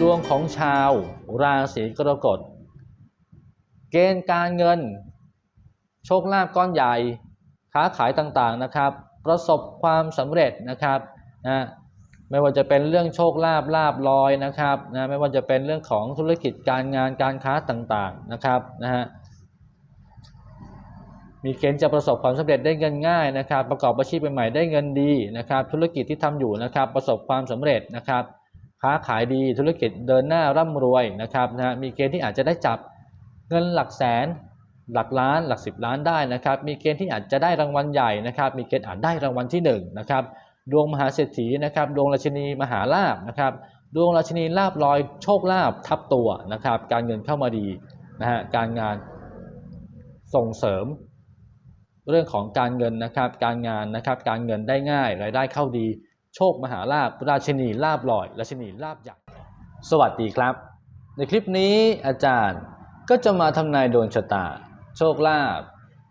ดวงของชาวราศีกรกฎ เกณฑ์การเงิน โชคลาภก้อนใหญ่ ค้าขายต่างๆนะครับ ประสบความสำเร็จนะครับนะไม่ว่าจะเป็นเรื่องโชคลาภลาบลอยนะครับนะไม่ว่าจะเป็นเรื่องของธุรกิจการงานการค้าต่างๆนะครับนะฮะมีเกณฑ์จะประสบความสำเร็จได้เงินง่ายนะครับ ประกอบอาชีพใหม่ๆได้เงินดีนะครับ ธุรกิจที่ทำอยู่นะครับ ประสบความสำเร็จนะครับ ค้าขายดีธุรกิจเดินหน้าร่ำรวยนะครับนะฮะมีเกณฑ์ที่อาจจะได้จับเงินหลักแสนหลักล้านหลักสิบล้านได้นะครับ มีเกณฑ์ที่อาจจะได้รางวัลใหญ่นะครับ มีเกณฑ์อาจได้รางวัลที่หนึ่งนะครับดวงมหาเศรษฐีนะครับ ดวงราชินีมหาลาภนะครับ ดวงราชินีลาบลอยโชคลาภทับตัวนะครับ การเงินเข้ามาดีนะฮะการงานส่งเสริม เรื่องของการเงินนะครับ การงานนะครับ การเงินได้ง่ายรายได้เข้าดี โชคมหาลาภราชินีลาบลอย ราชินีลาบใหญ่ สวัสดีครับ ในคลิปนี้อาจารย์ก็จะมาทำนายดวงชะตา โชคลาภ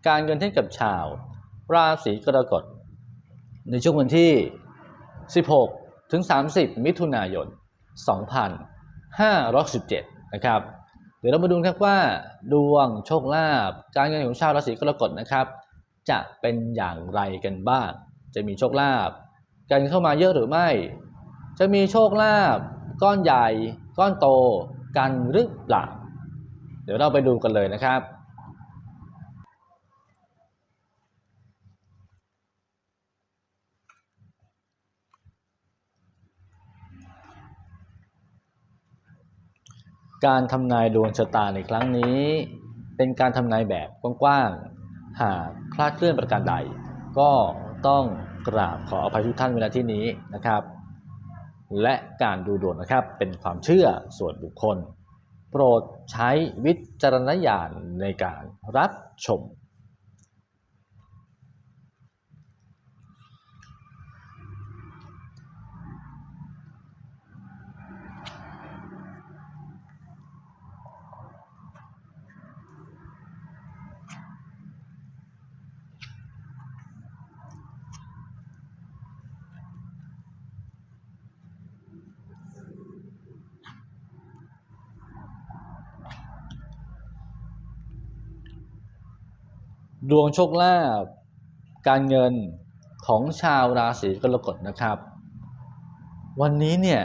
การเงินให้กับชาว ราศีกรกฎ ในช่วงวันที่ 16 ถึง 30 มิถุนายน 2517 นะครับ เดี๋ยวเรามาดูครับว่า ดวงโชคลาภการเงินของชาวราศีกรกฎนะครับ จะเป็นอย่างไรกันบ้าง จะมีโชคลาภ การเงินเข้ามาเยอะหรือไม่ จะมีโชคลาภก้อนใหญ่ ก้อนโตกันหรือเปล่า เดี๋ยวเราไปดูกันเลยนะครับการทำนายดวงชะตาในครั้งนี้ เป็นการทำนายแบบกว้างๆ หากคลาดเคลื่อนประการใด ก็ต้อง กราบขออภัยทุกท่านเวลาที่นี้นะครับ และการดูดวงนะครับเป็นความเชื่อส่วนบุคคล โปรดใช้วิจารณญาณในการรับชม ดวงโชคลาภการเงินของชาวราศีกรกฎนะครับ วันนี้เนี่ย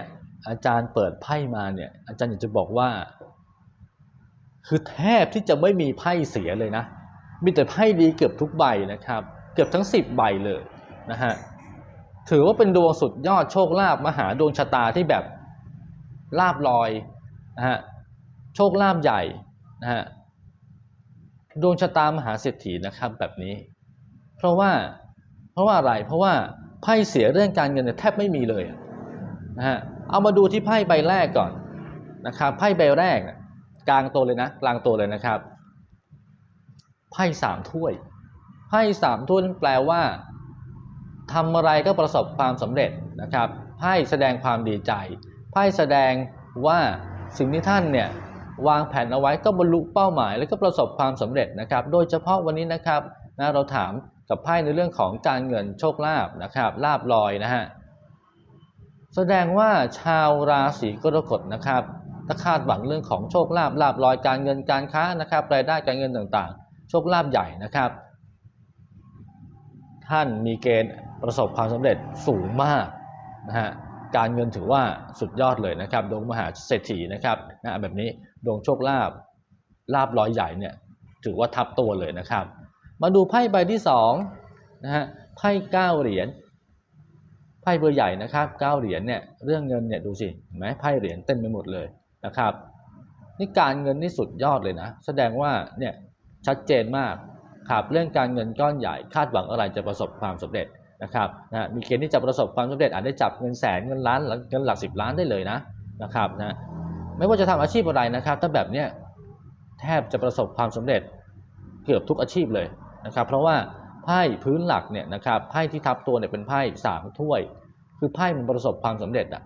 อาจารย์เปิดไพ่มาเนี่ยอาจารย์อยากจะบอกว่า คือแทบที่จะไม่มีไพ่เสียเลยนะ มีแต่ไพ่ดีเกือบทุกใบนะครับ เกือบทั้ง 10 ใบเลยนะฮะถือว่าเป็นดวงสุดยอดโชคลาภมหาดวงชะตาที่แบบลาบลอยนะฮะโชคลาภใหญ่นะฮะ ดวงชะตามหาเศรษฐีนะครับแบบนี้ เพราะว่าเพราะว่าอะไรเพราะว่าไพ่เสียเรื่องการเงินแทบไม่มีเลยนะฮะเอามาดูที่ไพ่ใบแรกก่อนนะครับไพ่ใบแรกกลางตัวเลยนะกลางตัวเลยนะครับไพ่สามถ้วยไพ่สามถ้วยแปลว่าทำอะไรก็ประสบความสำเร็จนะครับไพ่แสดงความดีใจไพ่แสดงว่าสิ่งที่ท่านเนี่ย วางแผนเอาไว้ก็บรรลุเป้าหมาย แล้วก็ประสบความสำเร็จนะครับ โดยเฉพาะวันนี้นะครับนะเราถามกับไพ่ในเรื่องของการเงินโชคลาภนะครับลาบลอยนะฮะแสดงว่าชาวราศีกรกฎนะครับถ้าคาดหวังเรื่องของโชคลาภลาบลอยการเงินการค้านะครับรายได้การเงินต่างๆ โชคลาภใหญ่นะครับ ท่านมีเกณฑ์ประสบความสำเร็จสูงมากนะฮะการเงินถือว่าสุดยอดเลยนะครับดวงมหาเศรษฐีนะครับนะแบบนี้ ดวงโชคลาภลาบร้อยใหญ่เนี่ยถือว่าทับตัวเลยนะครับ มาดูไพ่ใบที่สองนะฮะไพ่เก้าเหรียญไพ่เบอร์ใหญ่นะครับเก้าเหรียญเนี่ยเรื่องเงินเนี่ยดูสิเห็นไหมไพ่เหรียญเต็มไปหมดเลยนะครับนี่การเงินนี่สุดยอดเลยนะ แสดงว่าเนี่ยชัดเจนมากครับเรื่องการเงินก้อนใหญ่คาดหวังอะไรจะประสบความสำเร็จนะครับนะมีเกณฑ์ที่จะประสบความสำเร็จอาจได้จับเงินแสนเงินล้านเงินหลักสิบล้านได้เลยนะนะครับนะ ไม่ว่าจะทำอาชีพอะไรนะครับถ้าแบบเนี้ยแทบจะประสบความสำเร็จเกือบทุกอาชีพเลยนะครับ เพราะว่าไพ่พื้นหลักเนี่ยนะครับไพ่ที่ทับตัวเนี่ยเป็นไพ่สามถ้วย คือไพ่มันประสบความสำเร็จอะ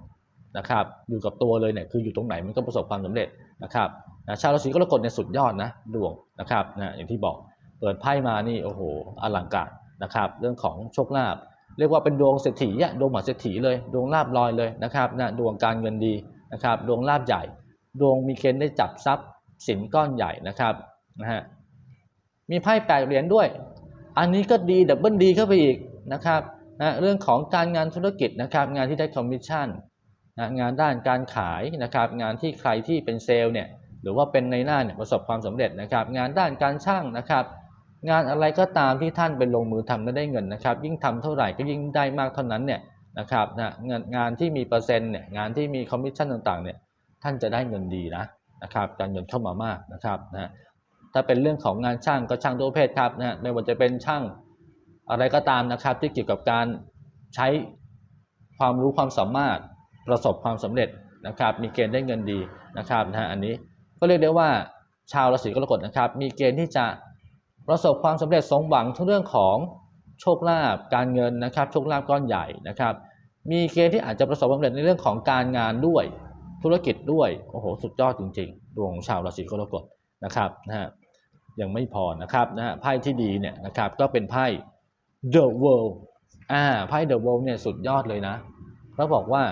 นะครับอยู่กับตัวเลยเนี่ยคืออยู่ตรงไหนมันก็ประสบความสำเร็จนะครับนะชาวราศีกรกฎเนี่ยสุดยอดนะดวงนะครับนะอย่างที่บอกเปิดไพ่มานี่โอ้โหอลังการนะครับเรื่องของโชคลาภเรียกว่าเป็นดวงเศรษฐีอะดวงหมหาเศรษฐีเลยดวงลาบลอยเลยนะครับนะดวงการเงินดีนะครับดวงลาบใหญ่ ดวงมีเกณฑ์ได้จับทรัพย์สินก้อนใหญ่นะครับนะฮะมีไพ่แปดเหรียญด้วย อันนี้ก็ดีดับเบิลดีเข้าไปอีกนะครับนะเรื่องของการงานธุรกิจนะครับ งานที่ได้คอมมิชชั่นนะงานด้านการขายนะครับ งานที่ใครที่เป็นเซลล์เนี่ยหรือว่าเป็นในหน้าเนี่ยประสบความสำเร็จนะครับ งานด้านการช่างนะครับ งานอะไรก็ตามที่ท่านไปลงมือทำแล้วได้เงินนะครับ ยิ่งทำเท่าไหร่ก็ยิ่งได้มากเท่านั้นเนี่ยนะครับนะงานงานที่มีเปอร์เซ็นต์เนี่ยงานที่มีคอมมิชชั่นต่างๆเนี่ย ท่านจะได้เงินดีนะนะครับการเงินเข้ามามากนะครับนะถ้าเป็นเรื่องของงานช่างก็ช่างตัวเพศครับนะไม่ว่าจะเป็นช่างอะไรก็ตามนะครับ ที่เกี่ยวกับการใช้ความรู้ความสามารถประสบความสำเร็จนะครับ มีเกณฑ์ได้เงินดีนะครับนะอันนี้ก็เรียกได้ว่าชาวราศีกรกฎนะครับ มีเกณฑ์ที่จะประสบความสำเร็จสมหวังทั้งเรื่องของโชคลาภการเงินนะครับ โชคลาภก้อนใหญ่นะครับ มีเกณฑ์ที่อาจจะประสบความสำเร็จในเรื่องของการงานด้วย ธุรกิจด้วยโอ้โหสุดยอดจริงๆดวงของชาวราศีกรกฎนะครับนะฮะยังไม่พอนะครับนะฮะไพ่ที่ดีเนี่ยนะครับก็เป็นไพ่ The World อ่าไพ่ The World เนี่ยสุดยอดเลยนะเขาบอกว่า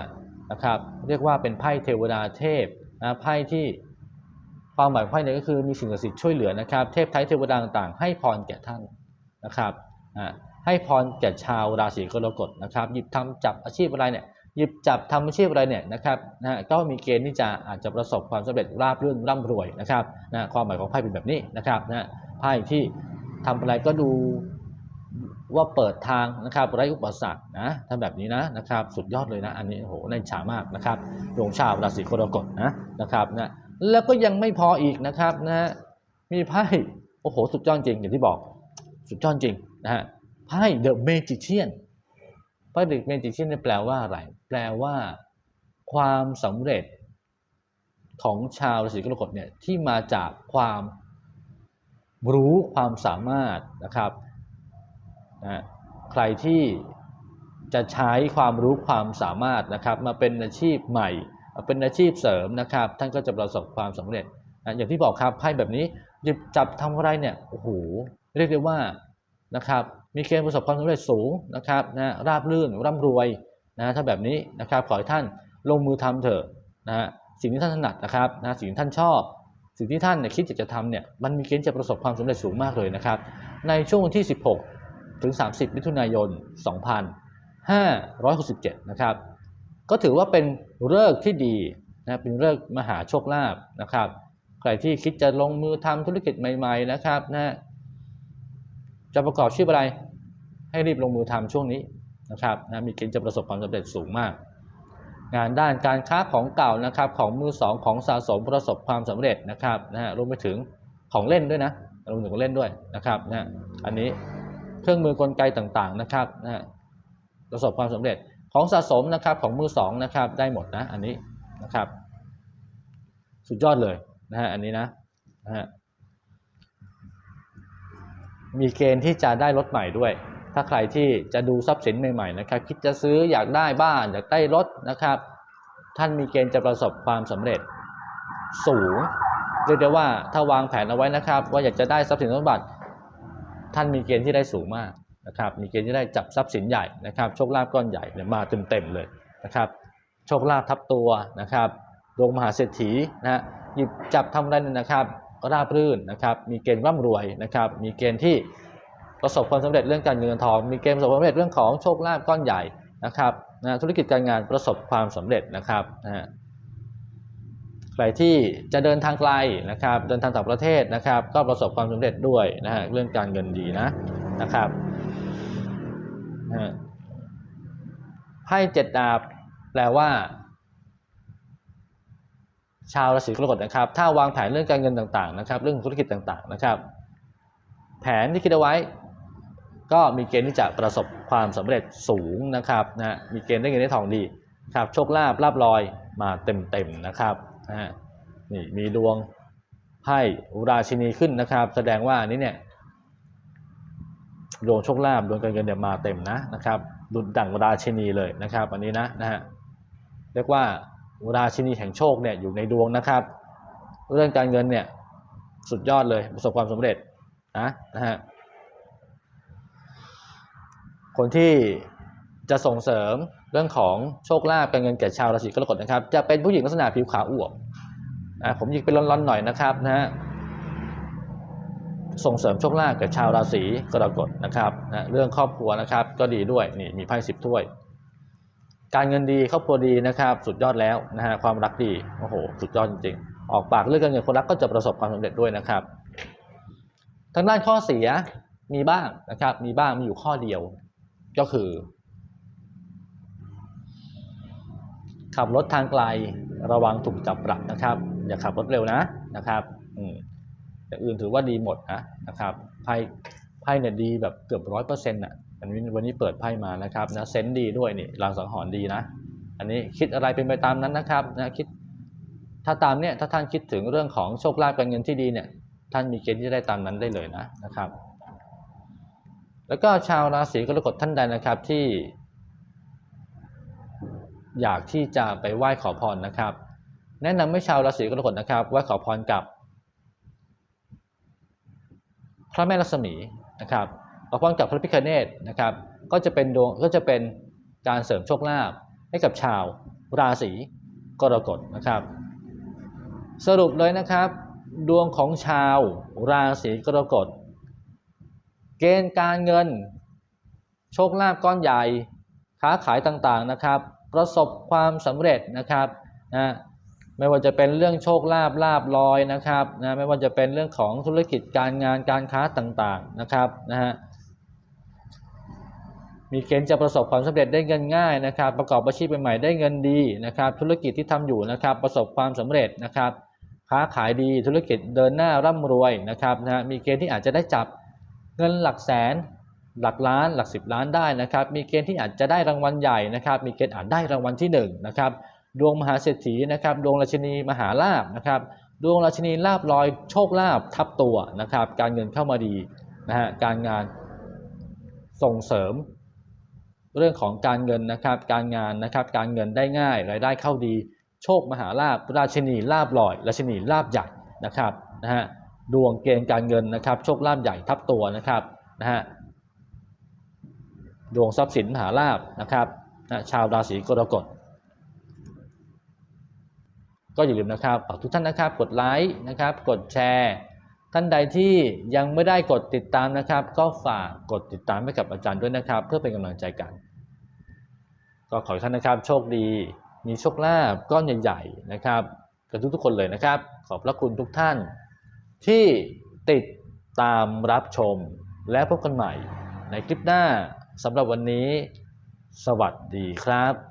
นะครับเรียกว่าเป็นไพ่เทวดาเทพนะไพ่ที่ความหมายไพ่เนี่ยก็คือมีสิ่งศักดิ์สิทธิ์ช่วยเหลือนะครับ เทพไทยเทวดาต่างๆให้พรแก่ท่านนะครับอ่าให้พรแก่ชาวราศีกรกฎนะครับ หยิบทำจับอาชีพอะไรเนี่ย หยิบจับทำอาชีพอะไรเนี่ยนะครับนะก็มีเกณฑ์ที่จะอาจจะประสบความสำเร็จราบรื่นร่ำรวยนะครับนะความหมายของไพ่เป็นแบบนี้นะครับนะไพ่ที่ทำอะไรก็ดูว่าเปิดทางนะครับไร้อุปสรรคนะทำแบบนี้นะนะครับสุดยอดเลยนะอันนี้โอ้โหน่าฉามากนะครับดวงชาวราศีกรกฎนะนะครับนะแล้วก็ยังไม่พออีกนะครับนะมีไพ่โอ้โหสุดยอดจริงอย่างที่บอกสุดยอดจริงนะฮะไพ่ The Magician พระเด็กเมจิชียนแปลว่าอะไร แปลว่า ความสำเร็จของชาวราศีกรกฎเนี่ยที่มาจากความรู้ความสามารถนะครับนะใครที่จะใช้ความรู้ความสามารถนะครับ มาเป็นอาชีพใหม่ เป็นอาชีพเสริมนะครับ ท่านก็จะประสบความสำเร็จนะอย่างที่บอกครับไพ่แบบนี้หยิบจับทำอะไรเนี่ยโอ้โหเรียกได้ว่านะครับ มีเกณฑ์ประสบความสำเร็จสูงนะครับนะราบรื่นร่ำรวยนะถ้าแบบนี้นะครับขอให้ท่านลงมือทำเถอะนะฮะสิ่งที่ท่านถนัดนะครับนะสิ่งที่ท่านชอบ สิ่งที่ท่านเนี่ยคิดอยากจะทำเนี่ยมันมีเกณฑ์จะประสบความสำเร็จสูงมากเลยนะครับ ในช่วงวันที่ 16 ถึง 30 มิถุนายน 2567 นะครับ ก็ถือว่าเป็นเลิกษ์ที่ดีนะเป็นเลิกษ์มหาโชคลาภนะครับ ใครที่คิดจะลงมือทำธุรกิจใหม่ ๆ นะครับนะ จะประกอบชีพอะไรให้รีบลงมือทำช่วงนี้นะครับนะมีเกณฑ์จะประสบความสำเร็จสูงมาก งานด้านการค้าของเก่านะครับของมือสองของสะสมประสบความสำเร็จนะครับนะฮะรวมไปถึงของเล่นด้วยนะรวมถึงของเล่นด้วยนะครับนะอันนี้เครื่องมือกลไกต่างๆนะครับนะฮะประสบความสำเร็จของสะสมนะครับของมือสองนะครับได้หมดนะอันนี้นะครับ สุดยอดเลยนะฮะอันนี้นะนะฮะ มีเกณฑ์ที่จะได้รถใหม่ด้วย ถ้าใครที่จะดูทรัพย์สินใหม่ๆนะครับ คิดจะซื้ออยากได้บ้านอยากได้รถนะครับ ท่านมีเกณฑ์จะประสบความสำเร็จสูงเรียกได้ว่าถ้าวางแผนเอาไว้นะครับ ว่าอยากจะได้ทรัพย์สินสมบัติ ท่านมีเกณฑ์ที่ได้สูงมากนะครับ มีเกณฑ์ที่ได้จับทรัพย์สินใหญ่นะครับ โชคลาภก้อนใหญ่เนี่ยมาเต็มๆเลยนะครับ โชคลาภทับตัวนะครับดวงมหาเศรษฐีนะฮะหยิบจับทำอะไรนี่ยนะครับ ก็ราบรื่นนะครับ มีเกณฑ์ร่ำรวยนะครับ มีเกณฑ์ที่ประสบความสำเร็จเรื่องการเงินทอง มีเกณฑ์ประสบความสำเร็จเรื่องของโชคลาภก้อนใหญ่นะครับนะธุรกิจการงานประสบความสำเร็จนะครับนะใครที่จะเดินทางไกลนะครับ เดินทางต่างประเทศนะครับ ก็ประสบความสำเร็จด้วยนะฮะเรื่องการเงินดีนะนะครับนะฮะไพ่เจ็ดดาบแปลว่า ชาวราศีกรกฎนะครับ ถ้าวางแผนเรื่องการเงินต่างๆนะครับ เรื่องธุรกิจต่างๆนะครับ แผนที่คิดเอาไว้ ก็มีเกณฑ์ที่จะประสบความสำเร็จสูงนะครับนะมีเกณฑ์ได้เงินได้ทองดีครับโชคลาภลาบลอยมาเต็มๆนะครับนะฮะนี่มีดวงไพ่ราชินีขึ้นนะครับ แสดงว่าอันนี้เนี่ยดวงโชคลาภดวงการเงินเนี่ยมาเต็มนะนะครับดุจดั่งราชินีเลยนะครับ อันนี้นะนะฮะเรียกว่า ราชินีแห่งโชคเนี่ยอยู่ในดวงนะครับ เรื่องการเงินเนี่ยสุดยอดเลยประสบความสำเร็จนะนะฮะคนที่จะส่งเสริมเรื่องของโชคลาภการเงินแก่ชาวราศีกรกฎนะครับ จะเป็นผู้หญิงลักษณะผิวขาวอวบอะผมหยิกเป็นร้อนๆหน่อยนะครับนะฮะส่งเสริมโชคลาภแก่ชาวราศีกรกฎนะครับนะเรื่องครอบครัวนะครับ ก็ดีด้วยนี่มีไพ่สิบถ้วย การเงินดีครอบครัวดีนะครับ สุดยอดแล้วนะฮะความรักดีโอ้โหสุดยอดจริงๆ ออกปากเรื่องการเงินคนรักก็จะประสบความสำเร็จด้วยนะครับ ทางด้านข้อเสียมีบ้างนะครับ มีบ้างมีอยู่ข้อเดียวก็คือ ขับรถทางไกลระวังถูกจับปรับนะครับ อย่าขับรถเร็วนะนะครับอืมอย่างอื่นถือว่าดีหมดนะนะครับไพ่ไพ่เนี่ยดีแบบเกือบร้อยเปอร์เซ็นต์อะ อันนี้วันนี้เปิดไพ่มานะครับนะเซนดีด้วยนี่ลางสังหรณ์ดีนะ อันนี้คิดอะไรเป็นไปตามนั้นนะครับนะคิดถ้าตามเนี่ยถ้าท่านคิดถึงเรื่องของโชคลาภการเงินที่ดีเนี่ยท่านมีเกณฑ์ที่จะได้ตามนั้นได้เลยนะนะครับ แล้วก็ชาวราศีกรกฎท่านใดนะครับที่ อยากที่จะไปไหว้ขอพรนะครับ แนะนำให้ชาวราศีกรกฎนะครับไหว้ขอพรกับ พระแม่ลักษมีนะครับ ขอพรกับพระพิฆเนศนะครับ ก็จะเป็นดวงก็จะเป็นการเสริมโชคลาภให้กับชาวราศีกรกฎนะครับ สรุปเลยนะครับ ดวงของชาวราศีกรกฎ เกณฑ์การเงิน โชคลาภก้อนใหญ่ ค้าขายต่างๆนะครับ ประสบความสำเร็จนะครับนะไม่ว่าจะเป็นเรื่องโชคลาภลาบลอยนะครับนะไม่ว่าจะเป็นเรื่องของธุรกิจการงานการค้าต่างๆนะครับนะฮะ มีเกณฑ์จะประสบความสำเร็จได้เงินง่ายนะครับ ประกอบอาชีพใหม่ๆได้เงินดีนะครับ ธุรกิจที่ทำอยู่นะครับ ประสบความสำเร็จนะครับ ค้าขายดีธุรกิจเดินหน้าร่ำรวยนะครับนะมีเกณฑ์ที่อาจจะได้จับเงินหลักแสน หลักล้าน หลักสิบล้านได้นะครับ มีเกณฑ์ที่อาจจะได้รางวัลใหญ่นะครับ มีเกณฑ์อาจได้รางวัลที่หนึ่งนะครับดวงมหาเศรษฐีนะครับ ดวงราชินีมหาลาภนะครับ ดวงราชินีลาบลอยโชคลาภทับตัวนะครับ การเงินเข้ามาดีนะฮะการงานส่งเสริม เรื่องของการเงินนะครับ การงานนะครับ การเงินได้ง่าย รายได้เข้าดี โชคมหาลาภราชินีลาบลอย ราชินีลาบใหญ่นะครับนะฮะดวงเกณฑ์การเงินนะครับ โชคลาภใหญ่ทับตัวนะครับนะฮะดวงทรัพย์สินมหาลาภนะครับนะชาวราศีกรกฎก็อย่าลืมนะครับฝากทุกท่านนะครับ กดไลค์นะครับ กดแชร์ ท่านใดที่ยังไม่ได้กดติดตามนะครับ ก็ฝากกดติดตามให้กับอาจารย์ด้วยนะครับ เพื่อเป็นกำลังใจกัน ก็ขอให้ท่านนะครับ โชคดี มีโชคลาภก้อนใหญ่ๆนะครับกับทุกๆคนเลยนะครับ ขอบพระคุณทุกท่าน ที่ติดตามรับชมและพบกันใหม่ ในคลิปหน้าสำหรับวันนี้ สวัสดีครับ